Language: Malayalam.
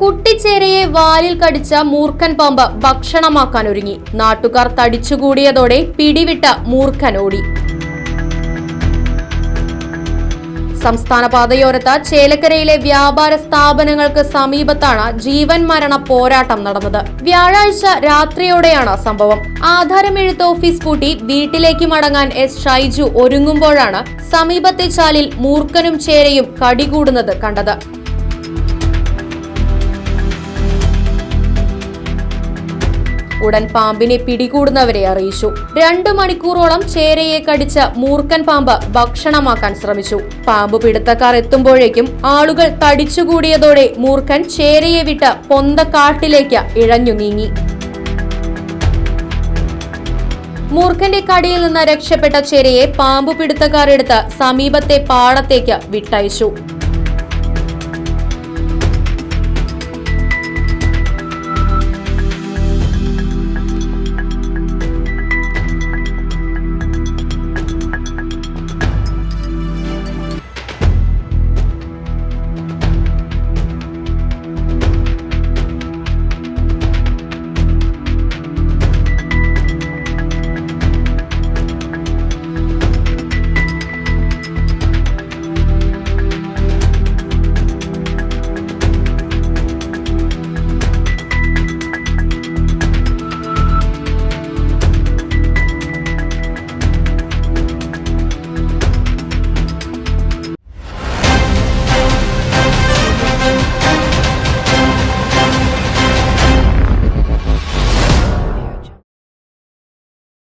കുട്ടിച്ചേരയെ വാലിൽ കടിച്ച മൂർഖൻ പാമ്പ് ഭക്ഷണമാക്കാൻ ഒരുങ്ങി. നാട്ടുകാർ തടിച്ചുകൂടിയതോടെ പിടിവിട്ട മൂർഖൻ ഓടി. സംസ്ഥാന പാതയോരത്ത് ചേലക്കരയിലെ വ്യാപാര സ്ഥാപനങ്ങൾക്ക് സമീപത്താണ് ജീവൻ മരണ പോരാട്ടം നടന്നത്. വ്യാഴാഴ്ച രാത്രിയോടെയാണ് സംഭവം. ആധാരമെഴുത്ത് ഓഫീസ് പൂട്ടി വീട്ടിലേക്ക് മടങ്ങാൻ എസ് ഷൈജു ഒരുങ്ങുമ്പോഴാണ് സമീപത്തെ ചാലിൽ മൂർഖനും ചേരയും കടികൂടുന്നത് കണ്ടത്. ഉടൻ പാമ്പിനെ പിടികൂടുന്നവരെ അറിയിച്ചു. രണ്ടു മണിക്കൂറോളം ചേരയെ കടിച്ച മൂർക്കൻ പാമ്പ് ഭക്ഷണമാക്കാൻ ശ്രമിച്ചു. പാമ്പ് പിടുത്തക്കാർ എത്തുമ്പോഴേക്കും ആളുകൾ തടിച്ചുകൂടിയതോടെ മൂർഖൻ ചേരയെ വിട്ട് പൊന്തക്കാട്ടിലേക്ക് ഇഴഞ്ഞു നീങ്ങി. മൂർഖന്റെ കടിയിൽ നിന്ന് രക്ഷപ്പെട്ട ചേരയെ പാമ്പ് പിടുത്തക്കാരെടുത്ത് സമീപത്തെ പാടത്തേക്ക് വിട്ടയച്ചു.